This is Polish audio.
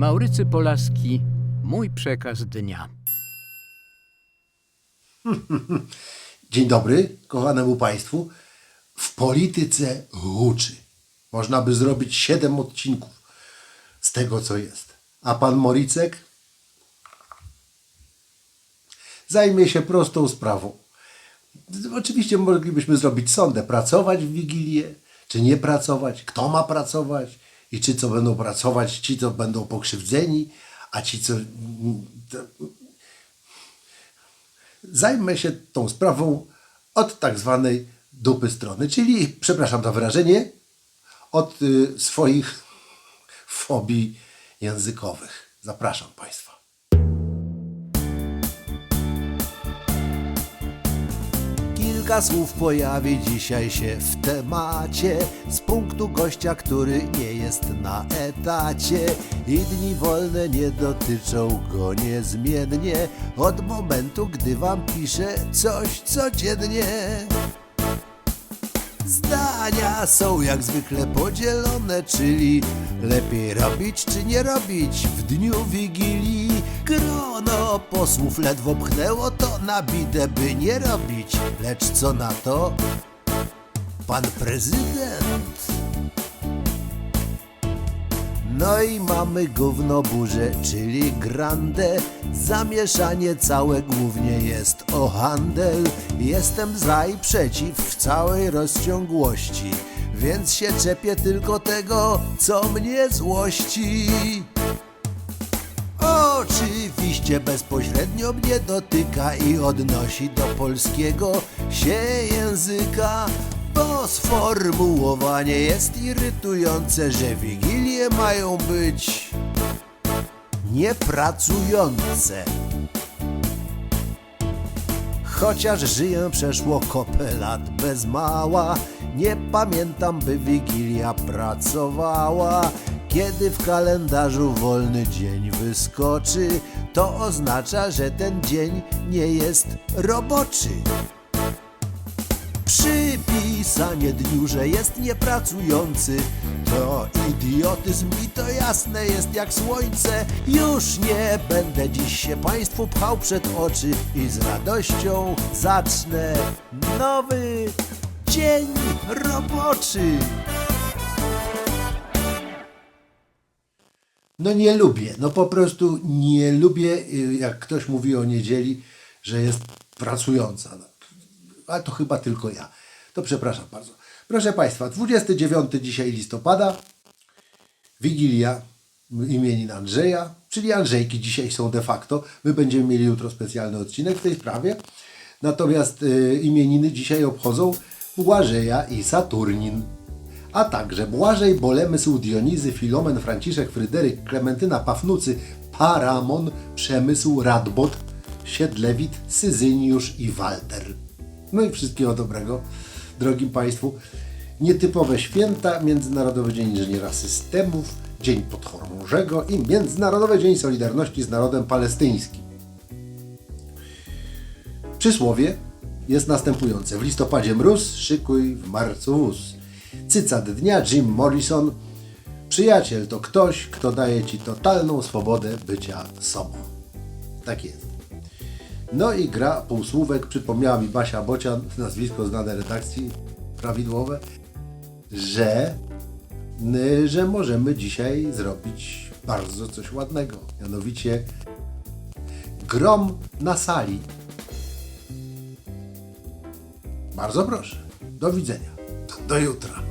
Maurycy Polaski, mój przekaz dnia. Dzień dobry, kochanemu Państwu. W polityce huczy. Można by zrobić siedem odcinków z tego, co jest. A pan Moricek zajmie się prostą sprawą. Oczywiście moglibyśmy zrobić sondę, pracować w Wigilię, czy nie pracować, kto ma pracować i czy co będą pracować ci, co będą pokrzywdzeni, a ci, co zajmę się tą sprawą od tak zwanej dupy strony, czyli, przepraszam za wyrażenie, od y, swoich fobii językowych. Zapraszam Państwa. Kilka słów pojawi dzisiaj się w temacie. Z punktu gościa, który nie jest na etacie. I dni wolne nie dotyczą go niezmiennie. Od momentu, gdy wam piszę coś codziennie Zdania są jak zwykle podzielone, czyli lepiej robić czy nie robić w dniu Wigilii. Grono posłów ledwo pchnęło to na bidę, by nie robić, lecz co na to? Pan prezydent. No i mamy gówno burzę, czyli grande. Zamieszanie całe głównie jest o handel. Jestem za i przeciw w całej rozciągłości Więc się czepię tylko tego, co mnie złości. Oczywiście bezpośrednio mnie dotyka i odnosi do polskiego się języka, bo sformułowanie jest irytujące, że wigilie mają być niepracujące. Chociaż żyję przeszło kopę lat bez mała, nie pamiętam, by Wigilia pracowała. Kiedy w kalendarzu wolny dzień wyskoczy, to oznacza, że ten dzień nie jest roboczy. Przypisanie dniu, że jest niepracujący To idiotyzm i to jasne jest jak słońce Już nie będę dziś się Państwu pchał przed oczy I z radością zacznę nowy dzień roboczy No nie lubię, no po prostu nie lubię, y, jak ktoś mówi o niedzieli, że jest pracująca. No, Ale to chyba tylko ja. To przepraszam bardzo. Proszę Państwa, 29 dzisiaj listopada, Wigilia imienin Andrzeja, czyli Andrzejki dzisiaj są de facto. My będziemy mieli jutro specjalny odcinek w tej sprawie. Natomiast y, imieniny dzisiaj obchodzą Błażeja i Saturnin a także Błażej, Bolemysł, Dionizy, Filomen, Franciszek, Fryderyk, Klementyna, Pafnucy, Paramon, Przemysł, Radbot, Siedlewit, Syzyniusz i Walter. No i wszystkiego dobrego, drogim Państwu. Nietypowe święta, Międzynarodowy Dzień Inżyniera Systemów, Dzień Podchorążego i Międzynarodowy Dzień Solidarności z Narodem Palestyńskim. Przysłowie jest następujące. W listopadzie mróz, szykuj w marcu wóz. Cycat dnia Jim Morrison. Przyjaciel to ktoś, kto daje Ci totalną swobodę bycia sobą. Tak jest. No i gra półsłówek przypomniała mi Basia Bocian, nazwisko znane redakcji prawidłowe, że, że możemy dzisiaj zrobić bardzo coś ładnego. Mianowicie grom na sali. Bardzo proszę. Do widzenia. Do jutra.